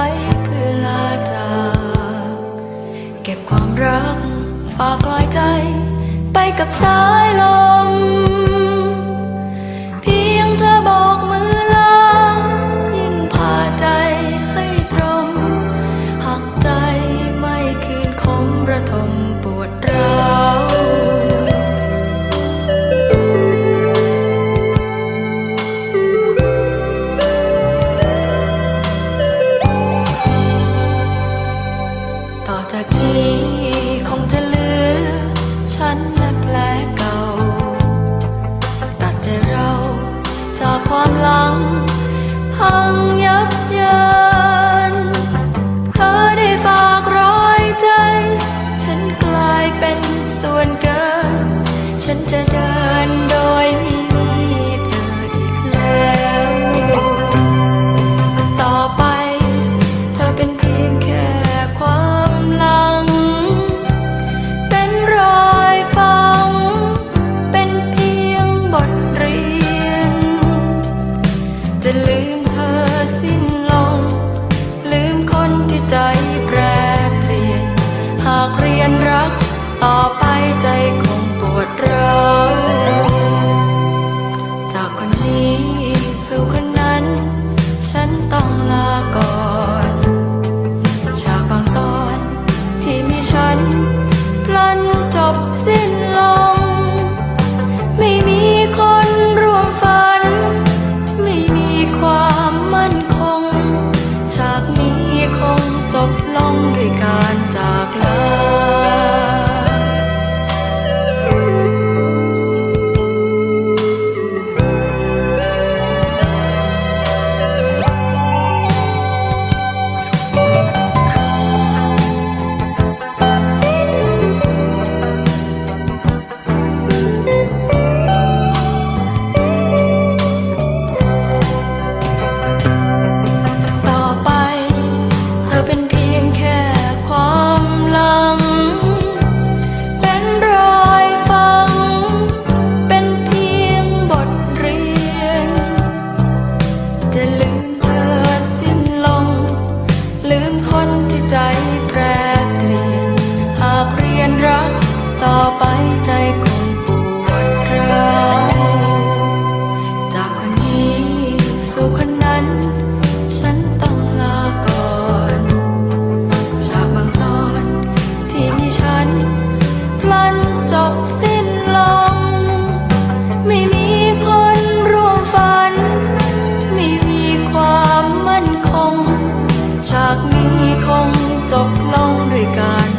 ว้เพื่อลาจาก เก็บความรัก ฝากลอยใจ ไปกับสายลม ฉันจะเดินโดยไม่มีเธออีกแล้ว ต่อไปเธอเป็นเพียงแค่ความหลัง เป็นรอยฟัง เป็นเพียงบทเรียน จะลืมเธอสิ้นลง ลืมคนที่ใจแปรเปลี่ยน หากเรียนรักต่อไปใจ ดรา God.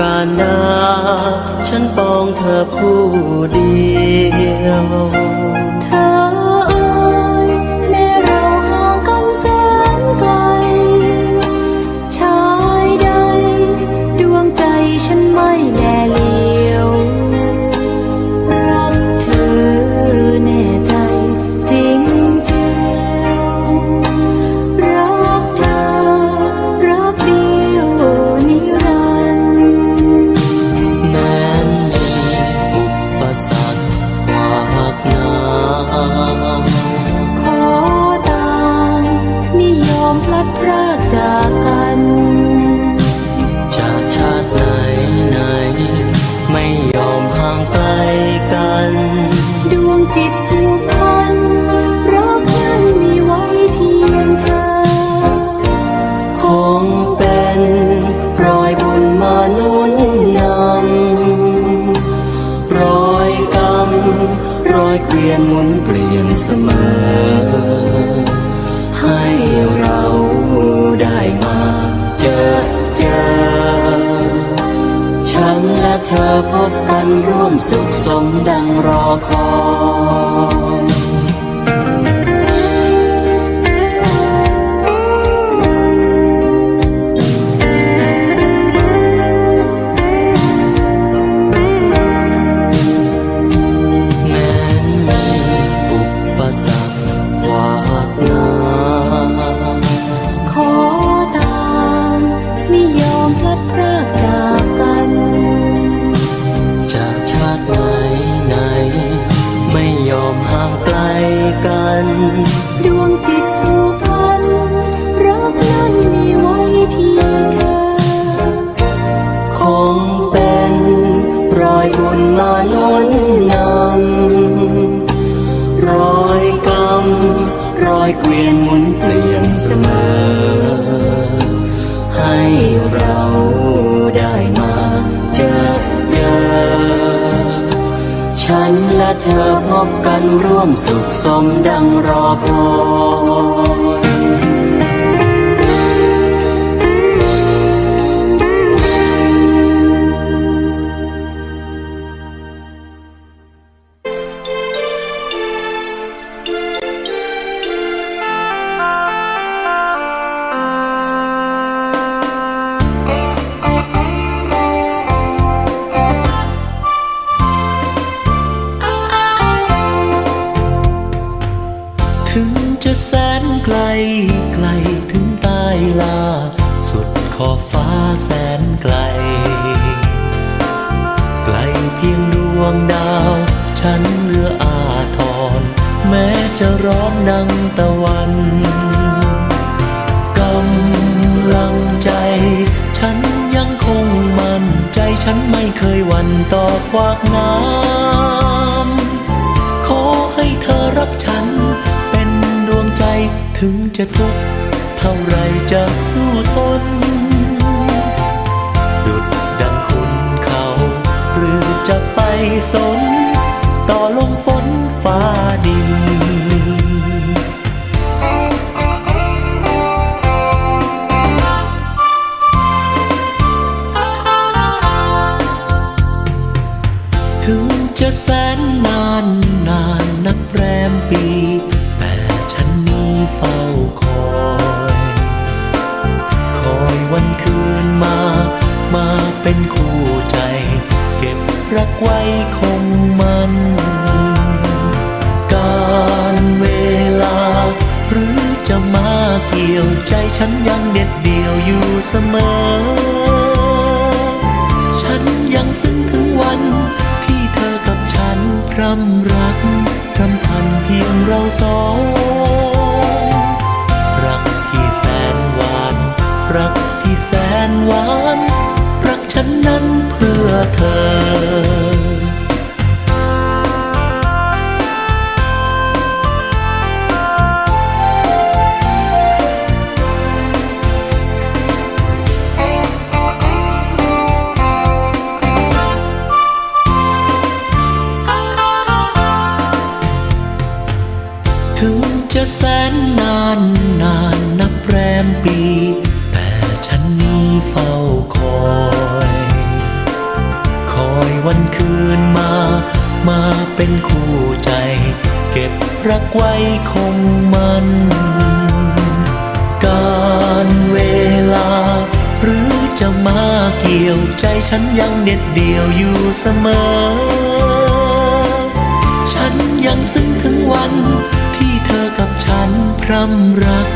การนาฉันปองเธอผู้เดียว ร่วมสุขสมดังรอคอยแม้มีอุปสรรค ร่วมสุขสมดังรอคอย ถึงจะทุกข์เท่าไรจะสู้ทน ดุดดังคุณเขา หรือจะไปสน ต่อลมฝนฟ้าดินถึงจะแสนนานนานนับแรมปี ไว้คงมัน การเวลา หรือจะมาเกี่ยวใจฉันยังเด็ดเดี่ยวอยู่เสมอ ฉันยังซึ้งถึงวัน ที่เธอกับฉันพรำรักพรำพันเพียงเราสอง เป็นคู่ใจ เก็บรักไว้คงมัน การเวลา หรือจะมาเกี่ยวใจฉันยังเด็ดเดี่ยวอยู่เสมอ ฉันยังซึ้งถึงวันที่เธอกับฉันพรำรัก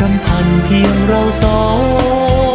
รำพันเพียงเราสอง